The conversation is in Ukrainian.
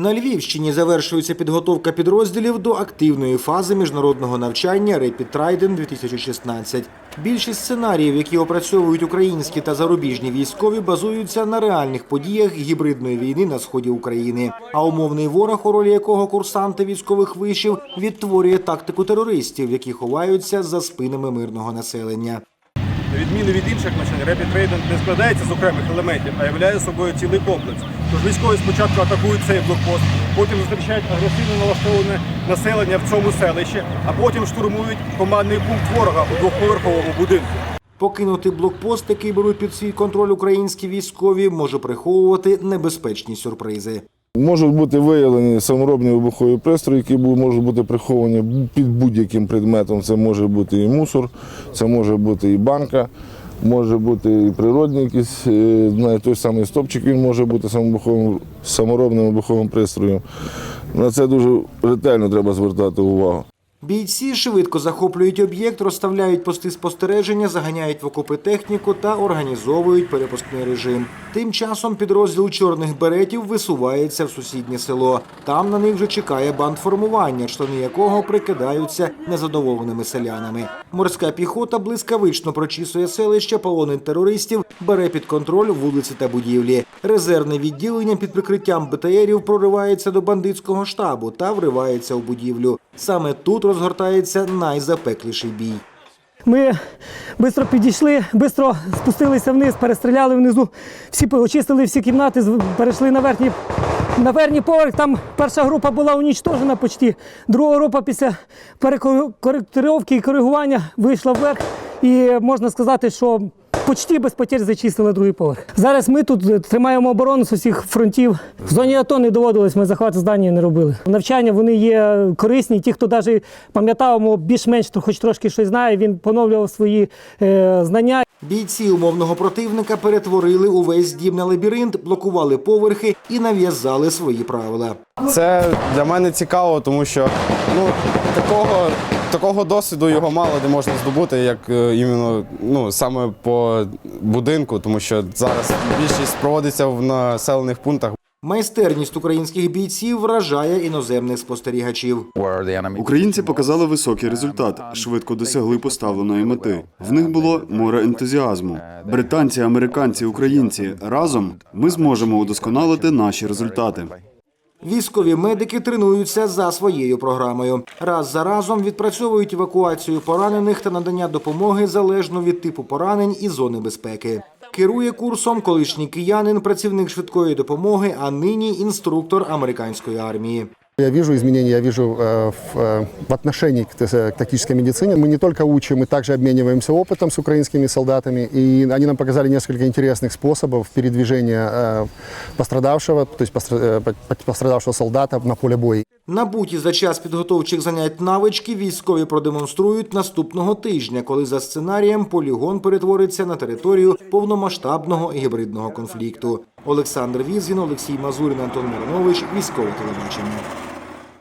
На Львівщині завершується підготовка підрозділів до активної фази міжнародного навчання Rapid Trident 2016. Більшість сценаріїв, які опрацьовують українські та зарубіжні військові, базуються на реальних подіях гібридної війни на сході України. А умовний ворог, у ролі якого курсанти військових вишів, відтворює тактику терористів, які ховаються за спинами мирного населення. Відміну від інших Rapid Trident не складається з окремих елементів, а являє собою цілий комплекс. Тож військові спочатку атакують цей блокпост, потім зустрічають агресивно налаштоване населення в цьому селищі, а потім штурмують командний пункт ворога у двохповерховому будинку. Покинути блокпост, який беруть під свій контроль українські військові, може приховувати небезпечні сюрпризи. Можуть бути виявлені саморобні вибухові пристрої, які можуть бути приховані під будь-яким предметом. Це може бути і мусор, це може бути і банка, може бути і природний якісь, е, навіть той самий стопчик, він може бути саморобним вибуховим пристроєм. На це дуже ретельно треба звертати увагу. Бійці швидко захоплюють об'єкт, розставляють пости спостереження, заганяють в окопи техніку та організовують перепускний режим. Тим часом підрозділ чорних беретів висувається в сусіднє село. Там на них вже чекає бандформування, члени якого прикидаються незадоволеними селянами. Морська піхота блискавично прочісує селище, полонить терористів, бере під контроль вулиці та будівлі. Резервне відділення під прикриттям БТРів проривається до бандитського штабу та вривається у будівлю. Саме тут розгортається найзапекліший бій. Ми швидко підійшли, швидко спустилися вниз, перестріляли внизу. Всі очистили всі кімнати, перейшли на верхній, на верхній поверх. Там перша група була унічтожена почти. Друга група після перекоректировки і коригування вийшла вверх. І можна сказати, що почти без потерь зачистили другий поверх. Зараз ми тут е, тримаємо оборону з усіх фронтів. В зоні АТО не доводилось, ми захват здання не робили. Навчання вони є корисні. Ті, хто навіть пам'ятав, більш-менш хоч трошки щось знає, він поновлював свої е, знання. Бійці умовного противника перетворили увесь дім на лабіринт, блокували поверхи і нав'язали свої правила. Це для мене цікаво, тому що ну, такого, такого досвіду його мало де можна здобути, як е, іменно ну, саме по будинку, тому що зараз більшість проводиться в населених пунктах. Майстерність українських бійців вражає іноземних спостерігачів. Українці показали високий результат, швидко досягли поставленої мети. В них було море ентузіазму. Британці, американці, українці разом ми зможемо удосконалити наші результати. Військові медики тренуються за своєю програмою. Раз за разом відпрацьовують евакуацію поранених та надання допомоги залежно від типу поранень і зони безпеки. Керує курсом колишній киянин, працівник швидкої допомоги, а нині інструктор американської армії. Я вижу изменения, я вижу э, в, э, в отношении к, т- к тактической медицине. Мы не только учим, мы также обмениваемся опытом с украинскими солдатами. И они нам показали несколько интересных способов передвижения э, пострадавшего, то есть постра- э, по- пострадавшего солдата на поле боя. Набуті за час підготовчих занять навички військові продемонструють наступного тижня, коли за сценарієм полігон перетвориться на територію повномасштабного гібридного конфлікту. Олександр Візгін, Олексій Мазурін, Антон Миронович, військове телебачення.